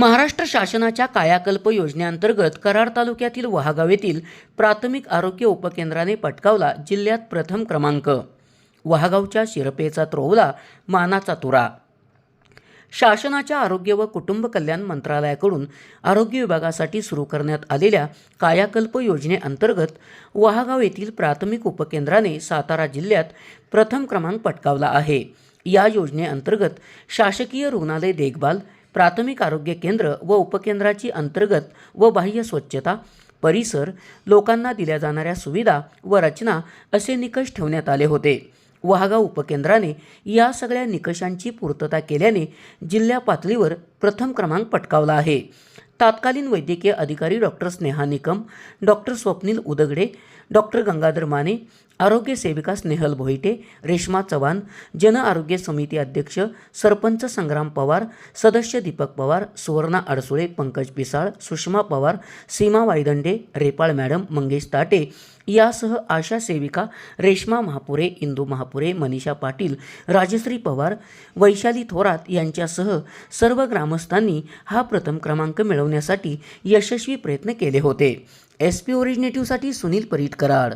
महाराष्ट्र शासनाच्या कायाकल्प योजनेअंतर्गत कराड तालुक्यातील वहागाव येथील प्राथमिक आरोग्य उपकेंद्राने पटकावला जिल्ह्यात प्रथम क्रमांक. वहागावच्या शिरपेचा त्रोवला मानाचा तुरा. शासनाच्या आरोग्य व कुटुंब कल्याण मंत्रालयाकडून आरोग्य विभागासाठी सुरू करण्यात आलेल्या कायाकल्प योजनेअंतर्गत वहागाव येथील प्राथमिक उपकेंद्राने सातारा जिल्ह्यात प्रथम क्रमांक पटकावला आहे. या योजनेअंतर्गत शासकीय रुग्णालय देखभाल प्राथमिक आरोग्य केंद्र व उपकेंद्राची अंतर्गत व बाह्य स्वच्छता परिसर लोकांना दिल्या जाणाऱ्या सुविधा व रचना असे निकष ठेवण्यात आले होते. वहागाव उपकेंद्राने या सगळ्या निकषांची पूर्तता केल्याने जिल्हा पातळीवर प्रथम क्रमांक पटकावला आहे. तात्कालीन वैद्यकीय अधिकारी doctor Sneha Nikam doctor Swapnil Udgade doctor Gangadhar Mane आरोग्य सेविका स्नेहल भोईटे रेश्मा चव्हाण जन आरोग्य समिती अध्यक्ष सरपंच संग्राम पवार सदस्य दीपक पवार सुवर्णा अडसुळे पंकज पिसाळ सुषमा पवार सीमा वायदंडे रेपाळ मॅडम मंगेश ताटे यासह आशा सेविका रेश्मा महापुरे इंदू महापुरे मनीषा पाटील राजश्री पवार वैशाली थोरात यांच्यासह सर्व ग्रामस्थांनी हा प्रथम क्रमांक मिळवला मिळवण्यासाठी यशस्वी प्रयत्न केले होते. एस पी ओरिजिनेटिव्हसाठी सुनील परीट कराड